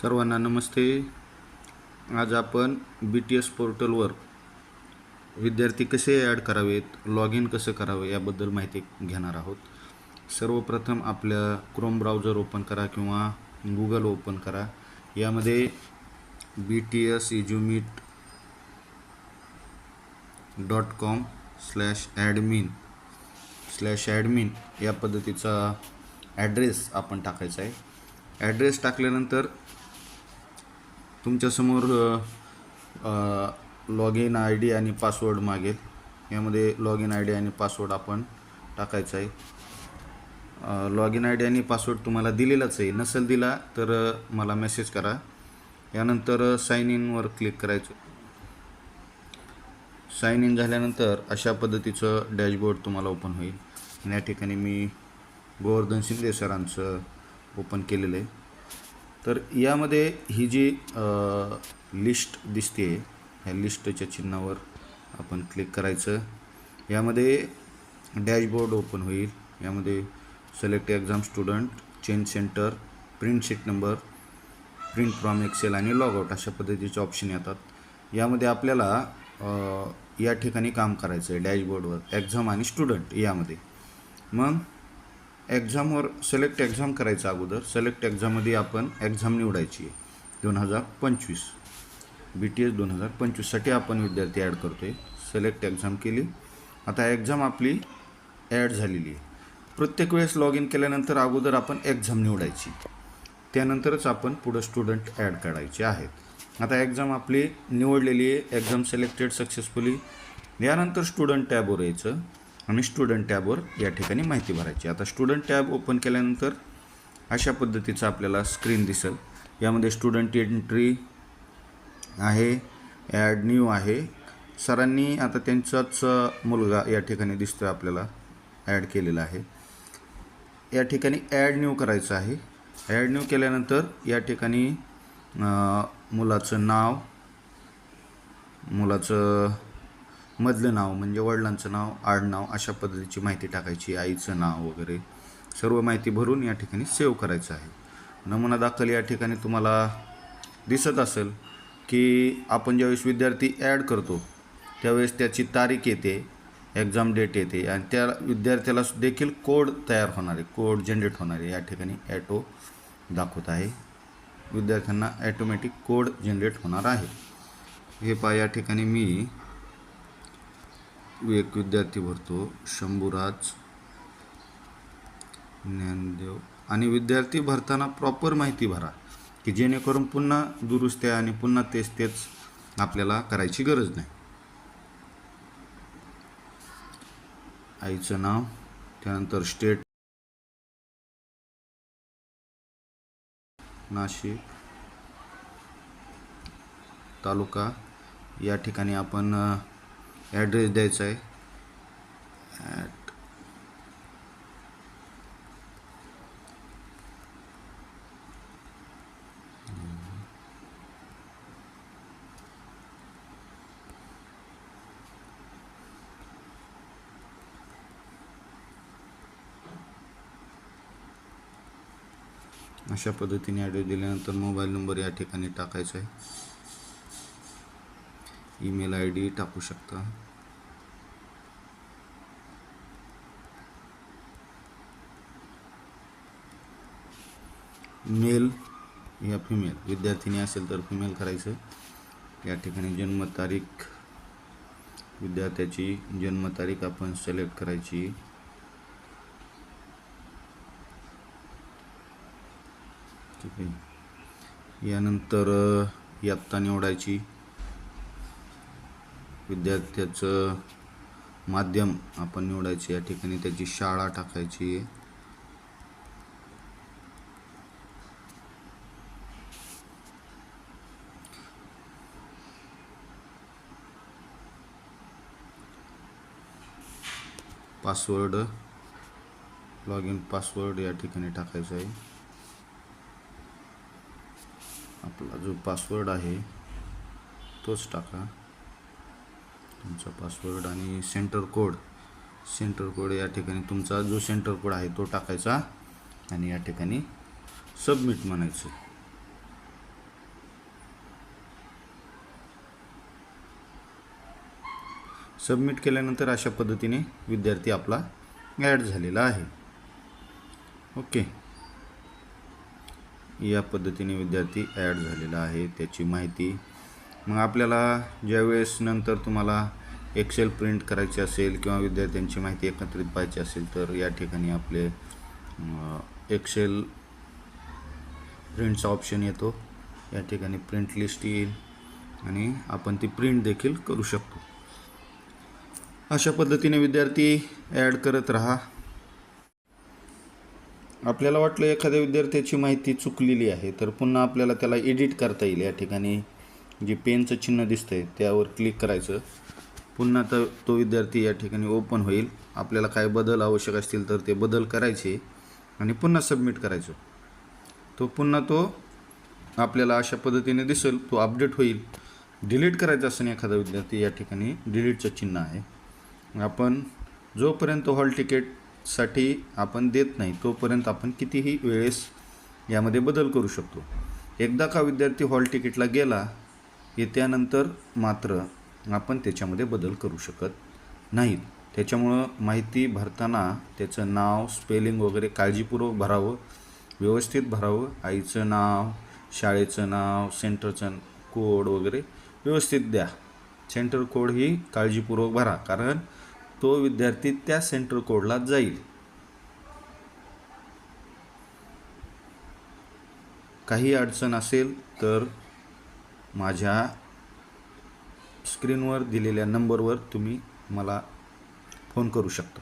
सर्वांना नमस्ते. आज आपण बी टी एस पोर्टलवर विद्यार्थी कसे ॲड करावेत लॉग इन कसं करावं याबद्दल माहिती घेणार आहोत. सर्वप्रथम आपल्या क्रोम ब्राउझर ओपन करा किंवा गुगल ओपन करा. यामध्ये B T S इज्युमिट dot com slash admin slash admin या पद्धतीचा ॲड्रेस आपण टाकायचा आहे. ॲड्रेस टाकल्यानंतर तुमच्यासमोर लॉग इन आय डी आणि पासवर्ड मागेल. यामध्ये लॉग इन आय डी आणि पासवर्ड आपण टाकायचा आहे. लॉग इन आय डी आणि पासवर्ड तुम्हाला दिलेलाच आहे. नसेल दिला तर मला मेसेज करा. यानंतर साइन इनवर क्लिक करायचं. साइन इन झाल्यानंतर अशा पद्धतीचं डॅशबोर्ड तुम्हाला ओपन होईल. आणि या ठिकाणी मी गोवर्धन शिंदे सरांचं ओपन केलेलं आहे. तर यामध्ये ही जी लिस्ट दिसते ह्या लिस्टच्या चिन्हावर आपण क्लिक करायचं. यामध्ये डॅशबोर्ड ओपन होईल. यामध्ये select exam student change centre print sheet number print from excel आणि लॉगआउट अशा पद्धतीचे ऑप्शन येतात. यामध्ये आपल्याला या ठिकाणी काम करायचं आहे डॅशबोर्डवर. एक्झाम आणि स्टुडंट यामध्ये. मग एक्झामवर सिलेक्ट एक्झाम करायचं अगोदर सिलेक्ट एक्झाममध्ये आपण एक्झाम निवडायची आहे. दोन हजार पंचवीस. बी टी एस दोन हजार पंचवीससाठी आपण विद्यार्थी ॲड करतो आहे सिलेक्ट एक्झाम केली. आता एक्झाम आपली ॲड झालेली आहे. प्रत्येक वेळेस लॉग इन केल्यानंतर अगोदर आपण एक्झाम निवडायची. त्यानंतरच आपण पुढं स्टुडंट ॲड करायचे आहेत. आता एक्झाम आपली निवडलेली आहे. एक्झाम सिलेक्टेड सक्सेसफुली यानंतर स्टुडंट टॅबवर यायचं. आणि स्टुडंट टॅबवर या ठिकाणी माहिती भरायची. आता स्टुडंट टॅब ओपन केल्यानंतर अशा पद्धतीचं आपल्याला स्क्रीन दिसेल. यामध्ये स्टुडंट एंट्री आहे ॲड न्यू आहे. सरांनी आता त्यांचाच मुलगा या ठिकाणी दिसतोय आपल्याला ॲड केलेला आहे. या ठिकाणी ॲड न्यू करायचं आहे. ॲड न्यू केल्यानंतर या ठिकाणी मुलाचं नाव मुलाचं मधलं नाव म्हणजे वडिलांचं नाव आडनाव अशा पद्धतीची माहिती टाकायची आईचं नाव वगैरे. सर्व माहिती भरून या ठिकाणी सेव्ह करायचं आहे. नमुना दाखल या ठिकाणी तुम्हाला दिसत असेल की आपण ज्यावेळेस विद्यार्थी ॲड करतो त्यावेळेस त्याची तारीख येते एक्झाम डेट येते आणि त्या विद्यार्थ्याला देखील कोड तयार होणार आहे कोड जनरेट होणार आहे या ठिकाणी ॲटो दाखवत आहे. विद्यार्थ्यांना ॲटोमॅटिक कोड जनरेट होणार आहे. हे पहा या ठिकाणी मी एक विद्यार्थी भरतो शंभूराज ज्ञानदेव. आणि विद्यार्थी भरताना प्रॉपर माहिती भरा की जेणेकरून पुन्हा दुरुस्त आहे आणि पुन्हा तेच तेच आपल्याला करायची गरज नाही. आईचं नाव त्यानंतर स्टेट नाशिक तालुका. या ठिकाणी आपण ॲड्रेस द्यायचा आहे. ॲट अशा पद्धतीने ॲड्रेस दिल्यानंतर मोबाईल नंबर या ठिकाणी टाकायचा आहे. ईमेल आय डी टाकू शकता. मेल या फिमेल विद्यार्थिनी असेल तर फिमेल करायचं. या ठिकाणी जन्मतारीख विद्यार्थ्याची जन्मतारीख आपण सिलेक्ट करायची. ठीक आहे. यानंतर यात्ता निवडायची. विद्यार्थ्याचं माध्यम आपण निवडायचे या ठिकाणी त्याची शाळा टाकायची. पासवर्ड लॉग इन पासवर्ड या ठिकाणी टाकायचा आहे. आपला जो पासवर्ड आहे तोच टाका. तुमचा पासवर्ड आणि सेंटर कोड सेंटर कोड या ठिकाणी तुमचा जो सेंटर कोड आहे तो टाकायचा आणि या ठिकाणी सबमिट म्हणायचं. सबमिट केल्यानंतर अशा पद्धतीने विद्यार्थी आपला ॲड झालेला आहे. ओके या पद्धतीने विद्यार्थी ॲड झालेला आहे. त्याची माहिती मग आपल्याला ज्यावेळेस नंतर तुम्हाला एक्सेल प्रिंट करायची असेल किंवा विद्यार्थ्यांची माहिती एकत्रित पाहिजे असेल तर या ठिकाणी आपले एक्सेल प्रिंटचा ऑप्शन येतो. या ठिकाणी प्रिंट लिस्ट येईल आणि आपण ती प्रिंट देखील करू शकतो. अशा पद्धतीने विद्यार्थी ॲड करत राहा. आपल्याला वाटलं एखाद्या विद्यार्थ्याची माहिती चुकलेली आहे तर पुन्हा आपल्याला त्याला एडिट करता येईल. या ठिकाणी जे पेनचं चिन्ह दिसतंय त्यावर क्लिक करायचं. पुन्हा तर तो विद्यार्थी या ठिकाणी ओपन होईल. आपल्याला काय बदल आवश्यक असतील तर ते बदल करायचे आणि पुन्हा सबमिट करायचो. तो पुन्हा तो आपल्याला अशा पद्धतीने दिसेल तो अपडेट होईल. डिलीट करायचा असेल एखादा विद्यार्थी या ठिकाणी डिलीटचं चिन्ह आहे. आपण जोपर्यंत हॉल तिकीटसाठी आपण देत नाही तोपर्यंत आपण कितीही वेळेस यामध्ये बदल करू शकतो. एकदा का विद्यार्थी हॉल तिकीटला गेला त्यानंतर मात्र आपण त्याच्यामध्ये बदल करू शकत नाहीत. त्याच्यामुळं माहिती भरताना त्याचं नाव स्पेलिंग वगैरे काळजीपूर्वक भरावं व्यवस्थित भरावं. आईचं नाव शाळेचं नाव सेंटरचं कोड वगैरे व्यवस्थित द्या. सेंटर कोड ही काळजीपूर्वक भरा कारण तो विद्यार्थी त्या सेंटर कोडला जाईल. काही अडचण असेल तर माझ्या स्क्रीनवर दिलेल्या नंबरवर तुम्ही मला फोन करू शकता.